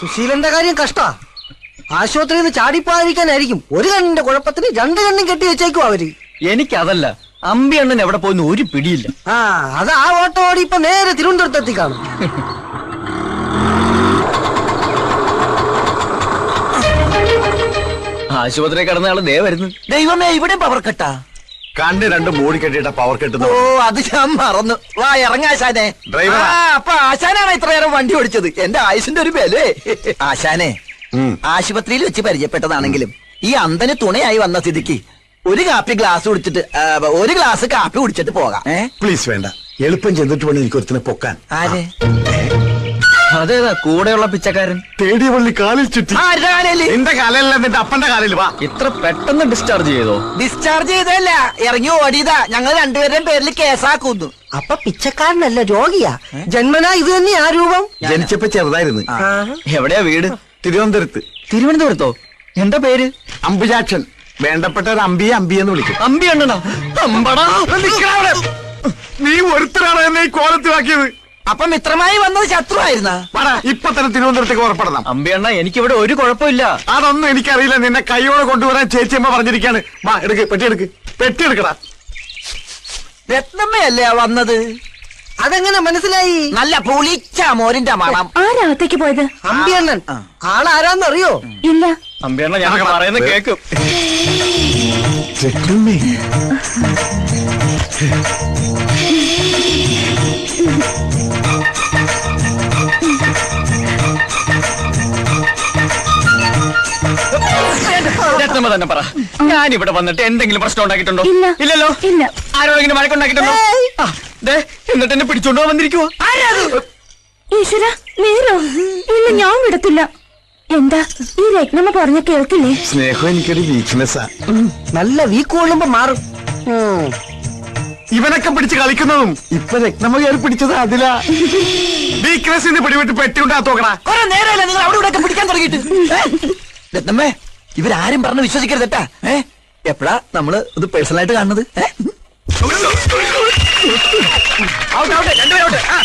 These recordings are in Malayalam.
സുശീലന്റെ കാര്യം കഷ്ടാ. ആശുപത്രിയിൽ നിന്ന് ചാടിപ്പോയിരിക്കാനായിരിക്കും ഒരു കണ്ണിന്റെ കുഴപ്പത്തിന് രണ്ട് കണ്ണും കെട്ടി വെച്ചേക്കും അവർ. എനിക്കതല്ല. അമ്പി അണ്ണൻ എവിടെ പോയിന്ന് ഒരു പിടിയില്ല. ആ അത് ആ ഓട്ടോ ഓടി ഇപ്പൊ നേരെ തിരുവനന്തപുരത്ത് എത്തി കാണും. ആശുപത്രി കിടന്ന ആൾ ദേ വരുന്നു. ദൈവമേ ഇവിടെ പവർ കട്ടാ കണ്ണ് രണ്ട് മൂടി കെട്ടിയിട്ട പവർ കെട്ടുന്നു ഓ അത് ഞാൻ മറന്നു. വാ ഇറങ്ങാശാനെ ഡ്രൈവർ ആ. അപ്പൊ ആശാനാണ് ഇത്ര നേരം വണ്ടി ഓടിച്ചത്. എന്റെ ആയുസിന്റെ ഒരു ബലേ. ആശാനെ ഉം. ആശുപത്രിയിൽ വെച്ച് പരിചയപ്പെട്ടതാണെങ്കിലും ഈ അന്തന് തുണയായി വന്ന സ്ഥിതിക്ക് ഒരു കാപ്പി ഗ്ലാസ് കുടിച്ചിട്ട് ആ, ഒരു ഗ്ലാസ് കാപ്പി കുടിച്ചിട്ട് പോകാം. ഏ പ്ലീസ് വേണ്ട. എളുപ്പം ചെന്നിട്ട് വേണം എനിക്ക് ഒരുത്തിനെ പൊക്കാൻ. ആര്? അതേതാ കൂടെയുള്ള പിച്ചക്കാരൻ? തേടിയ പള്ളി കാലിൽ ചുറ്റി. നിന്റെ കാലല്ല നിന്റെ അപ്പന്റെ കാലിൽ വാ. ഇത്ര പെട്ടെന്ന് ഡിസ്ചാർജ് ചെയ്തോ? ഡിസ്ചാർജ് ചെയ്തല്ല ഇറങ്ങി ഓടിയതാ. ഞങ്ങൾ രണ്ടുപേരുടെയും പേരിൽ കേസാക്കുന്നു. അപ്പൊ പിച്ചക്കാരനല്ല രോഗിയാ. ജന്മനാ ഇത് ആ രൂപം? ജനിച്ചപ്പോ ചെറുതായിരുന്നു. എവിടെയാ വീട്? തിരുവനന്തപുരത്ത്. തിരുവനന്തപുരത്തോ? എന്താ പേര്? അമ്പുജാക്ഷൻ. വേണ്ടപ്പെട്ട ഒരു അമ്പിയെ അമ്പിയെന്ന് വിളിക്കും. അമ്പി ഉണ്ടോ അമ്പടാ. നീ ഒരുത്തരാണ് എന്നെ ഈ കോലത്തിലാക്കിയത്? അപ്പൊ മിത്രമായി വന്നത് ശത്രു ആയിരുന്ന വാടാ ഇപ്പൊ തന്നെ തിരുവനന്തപുരത്തേക്ക് ഉറപ്പെടണം അമ്പിയണ്ണ എനിക്കിവിടെ ഒരു കുഴപ്പമില്ല. അതൊന്നും എനിക്കറിയില്ല. നിന്നെ കൈയോടെ കൊണ്ടുവരാൻ ചേച്ചിയമ്മ പറഞ്ഞിരിക്കാണ്. വാ എടുക്ക് പെട്ടി എടുക്ക്. പെട്ടി എടുക്കടാ. രത്നമ്മയല്ലേ വന്നത്? അതെങ്ങനെ മനസ്സിലായി? നല്ല പുളിച്ച മോരിന്റെ മണം. ആരാത്തേക്ക് പോയത്? അമ്പിയണ്ണൻ ആളാരാന്നറിയോ? ഇല്ല. അമ്പി അണ്ണ ഞാൻ പറയുന്ന കേക്കും. രത്നമ്മ. തന്നെ പറ. ഞാൻ ഇവിടെ വന്നിട്ട് എന്തെങ്കിലും പ്രശ്നം ഉണ്ടാക്കിയിട്ടുണ്ടോ? ഇല്ല. ഇല്ലല്ലോ? ഇല്ല. ആരോടെങ്കിലും വഴക്കുണ്ടാക്കിയിട്ടുണ്ടോ? ആ, ദേ, എന്നിട്ട് എന്നെ പിടിച്ചോണ്ടോ വന്നിരിക്കുവോ. ഈശ്വര നേരോ? ഇല്ല ഞാൻ വിടത്തില്ല. എന്താ ഈ രത്നമ്മ പറഞ്ഞ കേൾക്കില്ലേ? സ്നേഹം എനിക്കൊരു വീക്ക്നെസ്സാ നല്ല വീക്ക് കൊള്ളുമ്പോ മാറും. ഉം. ഇവനൊക്കെ പിടിച്ച് കളിക്കുന്നതും ഇപ്പൊ രക്തമ കയറി പിടിച്ചത് അതിലാ വീക്ക്നെസ്സിന് പിടിവിട്ട് പെട്ടി ഉണ്ടാത്തോക്കടാ കുറെ നേരമല്ല നിങ്ങൾ അവിടെ ഇവിടെ പിടിക്കാൻ തുടങ്ങിയിട്ട്? രത്നമ്മേ ഇവരാരും പറഞ്ഞ് വിശ്വസിക്കരുതട്ടാ ഏ എപ്പോഴാ നമ്മൾ ഇത് പേഴ്സണൽ ആയിട്ട് കാണുന്നത് ഏ? ഔട്ട്, ഔട്ട്, രണ്ടുപേരും ഔട്ട്. ആ.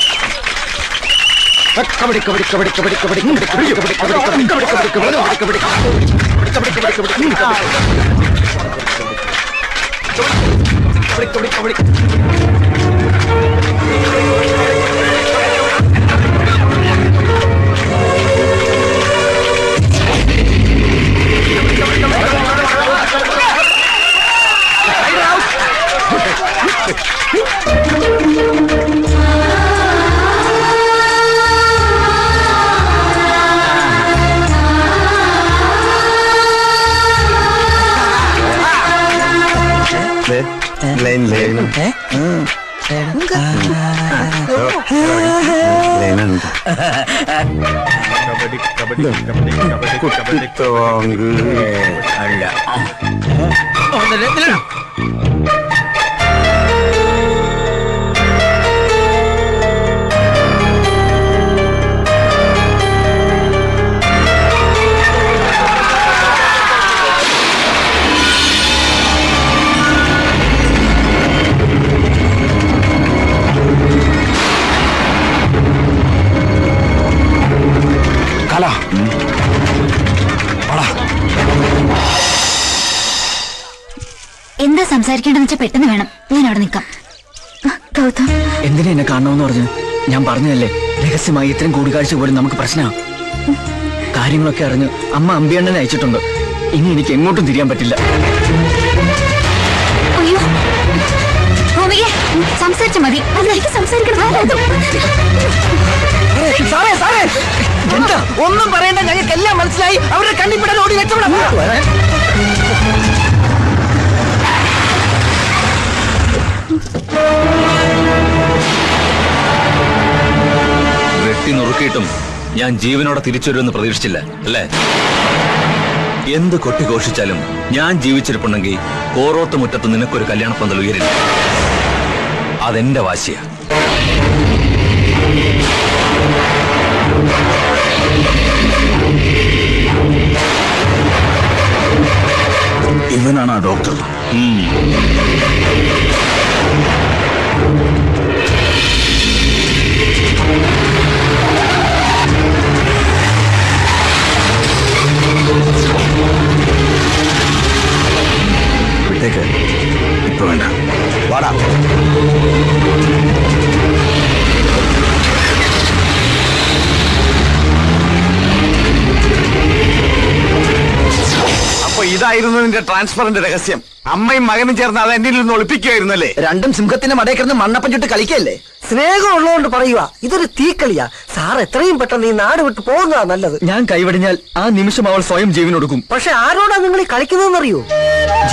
കബഡി, കബഡി, കബഡി, കബഡി, കബഡി, കബഡി, കബഡി, കബഡി, കബഡി, കബഡി, കബഡി, കബഡി, കബഡി, കബഡി, കബഡി, കബഡി, കബഡി, ブリックブリックブリック。കുട്ടിത്തോങ്ക് അല്ല. എന്താ സംസാരിക്കേണ്ടെന്ന് വെച്ചാൽ പെട്ടെന്ന് വേണം. ഞാൻ അവിടെ നിൽക്കാം. ഗൗതം. എന്തിനാ എന്നെ കാണണമെന്ന് പറഞ്ഞു? ഞാൻ പറഞ്ഞതല്ലേ രഹസ്യമായി ഇത്രയും കൂടിക്കാഴ്ച പോലും നമുക്ക് പ്രശ്നമാണ് കാര്യങ്ങളൊക്കെ അറിഞ്ഞ് അമ്മ അമ്പിയണ്ണനെ അയച്ചിട്ടുണ്ട്. ഇനി എനിക്ക് എങ്ങോട്ടും തിരിയാൻ പറ്റില്ല. സംസാരിച്ച മതി. സംസാരിക്കണം. സാറേ സാറേ എന്താ? ഒന്നും പറയണ്ട ഞങ്ങൾക്ക് എല്ലാം മനസ്സിലായി. അവരുടെ കണ്ണിപ്പിടാൻ ഓടി രക്ഷപ്പെടാം. വെട്ടി നുറുക്കിയിട്ടും ഞാൻ ജീവനോടെ തിരിച്ചുവരുമെന്ന് പ്രതീക്ഷിച്ചില്ല അല്ലേ? എന്ത് കൊട്ടിഘോഷിച്ചാലും ഞാൻ ജീവിച്ചിരിപ്പുണ്ടെങ്കിൽ കോറോത്ത് മുറ്റത്ത് നിനക്കൊരു കല്യാണപ്പന്തൽ ഉയരില്ല. അതെന്റെ വാശിയാ. 嗯。ഇതായിരുന്നു നിന്റെ ട്രാൻസ്ഫറിന്റെ രഹസ്യം. അമ്മയും മകനും ചേർന്ന് അത് എന്നിൽ നിന്ന് ഒളിപ്പിക്കുമായിരുന്നല്ലേ രണ്ടും സിംഹത്തിന്റെ മടയിൽ കിടന്ന് മണ്ണപ്പം ചുട്ട് കളിക്കല്ലേ? സ്നേഹം ഉള്ളതുകൊണ്ട് പറയുക ഇതൊരു തീക്കളിയാ. സാർ എത്രയും പെട്ടെന്ന് ഈ നാട് വിട്ട് പോകുന്നതാ നല്ലത്. ഞാൻ കൈവടിഞ്ഞാൽ ആ നിമിഷം അവൾ സ്വയം ജീവനൊടുക്കും പക്ഷെ ആരോടാ നിങ്ങൾ ഈ കളിക്കുന്നതെന്നറിയോ?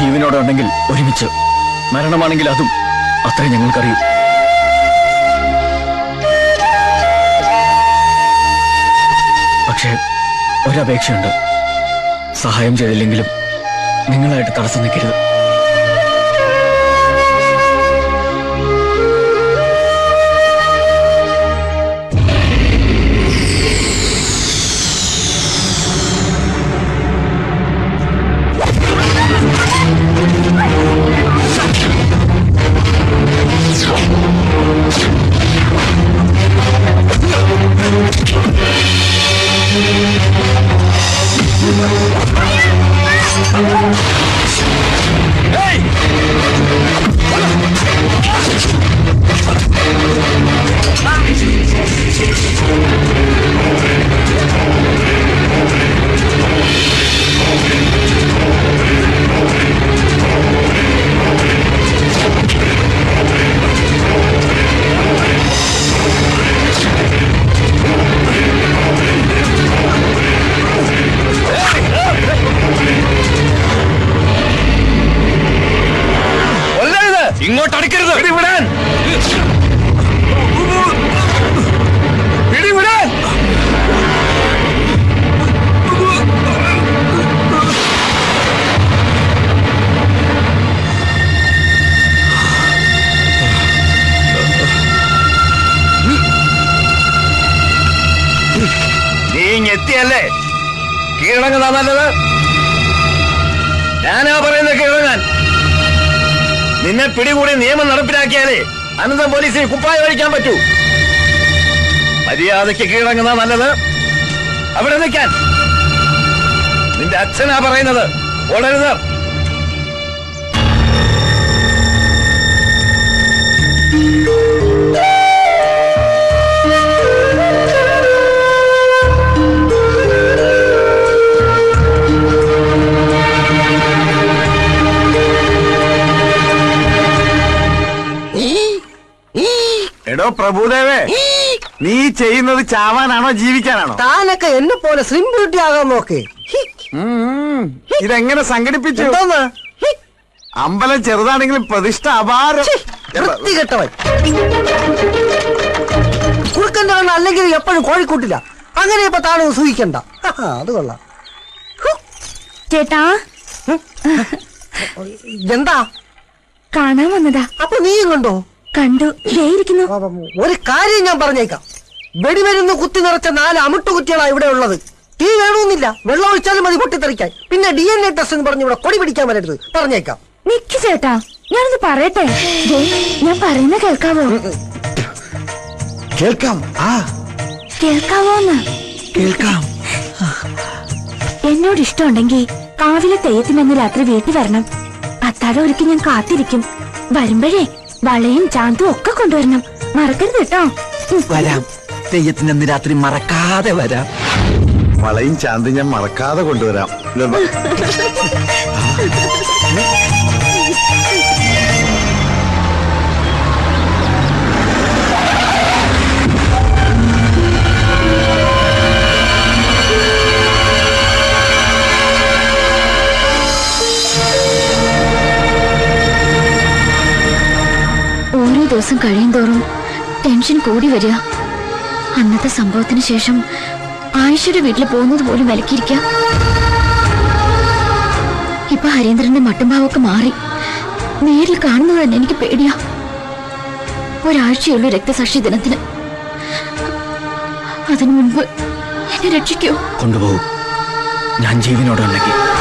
ജീവനോടെ ഉണ്ടെങ്കിൽ ഒരുമിച്ച്. മരണമാണെങ്കിൽ അതും അത്രേ ഞങ്ങൾക്കറിയൂ. പക്ഷേ ഒരപേക്ഷയുണ്ട്. സഹായം ചെയ്തില്ലെങ്കിലും നിങ്ങളായിട്ട് തടസ്സം നിൽക്കരുത്. Ei! Ah! നീ ഞെത്തിയല്ലേ കീഴടങ്ങുന്ന നല്ലത്. ഞാനാ പറയുന്നത് കീഴടങ്ങാൻ. നിന്നെ പിടികൂടി നിയമം നടപ്പിലാക്കിയാലേ അനന്തം പോലീസിന് കുപ്പായ വഴിക്കാൻ പറ്റൂ. മര്യാദയ്ക്ക് കീഴടങ്ങുന്ന നല്ലത്. അവിടെ നിൽക്കാൻ. നിന്റെ അച്ഛനാ പറയുന്നത്. ഓടരുത്. എടോ പ്രഭുദേവേ നീ ചെയ്യുന്നത് ചാവാനാണോ ജീവിക്കാനാണോ? താനൊക്കെ എന്നെ പോലെ സ്ലിം ബ്യൂട്ടി ആകാൻ നോക്ക്. ഇതെങ്ങനെ സംഘടിപ്പിച്ചു? അമ്പലം ചെറുതാണെങ്കിലും പ്രതിഷ്ഠ അപാരം. വൃത്തികെട്ടവൻ. അല്ലെങ്കിൽ എപ്പോഴും കോഴിക്കൂട്ടില്ല. അങ്ങനെ ഇപ്പൊ താനും സൂഹിക്കണ്ട അത് കൊള്ളാം. ചേട്ടാ എന്താ കാണാൻ വന്നതാ. അപ്പൊ നീയും കണ്ടോ? കണ്ടു. ഇരിക്കുന്നു. ഒരു കാര്യം ഞാൻ പറഞ്ഞേക്കാം. വെടിമരുന്ന് കുത്തി നിറച്ച നാല് അമിട്ടുകുറ്റികളാണ് ഇവിടെ ഉള്ളത്. തീ വേണമെന്നില്ല വെള്ളം ഒഴിച്ചാലും മതി പൊട്ടിത്തെറിക്കാൻ. പിന്നെ ഡി എൻ എ ടെസ്റ്റ് എന്ന് പറഞ്ഞ് ഇവിടെ കൊടി പിടിക്കാൻ വരരുത്. പറഞ്ഞേക്കാം. നിക്ക് ചേട്ടാ ഞാനത് പറയട്ടെ? ഞാൻ പറയുന്ന കേൾക്കാവോ? കേൾക്കാം. ആ. കേൾക്കാവോന്ന്? കേൾക്കാം. എന്നോട് ഇഷ്ടമുണ്ടെങ്കിൽ കാവിലെ തെയ്യത്തിനന്ന് രാത്രി വീട്ടിൽ വരണം. അത്താഴം ഒരുക്കി ഞാൻ കാത്തിരിക്കും. വരുമ്പോഴേ വളയും ചാന്തും ഒക്കെ കൊണ്ടുവരണം. മറക്കരുത് കേട്ടോ. വരാം. തെയ്യത്തിന് അന്ന് രാത്രി മറക്കാതെ വരാം. വളയും ചാന്തും ഞാൻ മറക്കാതെ കൊണ്ടുവരാം. ദിവസം കഴിയുന്തോറും ടെൻഷൻ കൂടി വരിക. അന്നത്തെ സംഭവത്തിന് ശേഷം ആയിഷയുടെ വീട്ടിൽ പോകുന്നത് പോലും വിലക്കിയിരിക്ക. ഇപ്പൊ ഹരീന്ദ്രന്റെ മട്ടുംഭാവൊക്കെ മാറി. നേരിൽ കാണുന്നത് തന്നെ എനിക്ക് പേടിയാ. ഒരാഴ്ചയുള്ളൂ രക്തസാക്ഷി ദിനത്തിന്. അതിനു മുൻപ് എന്നെ രക്ഷിക്കോ. കൊണ്ടുപോകൂ. ഞാൻ ജീവനോടെ ഉണ്ടെങ്കിൽ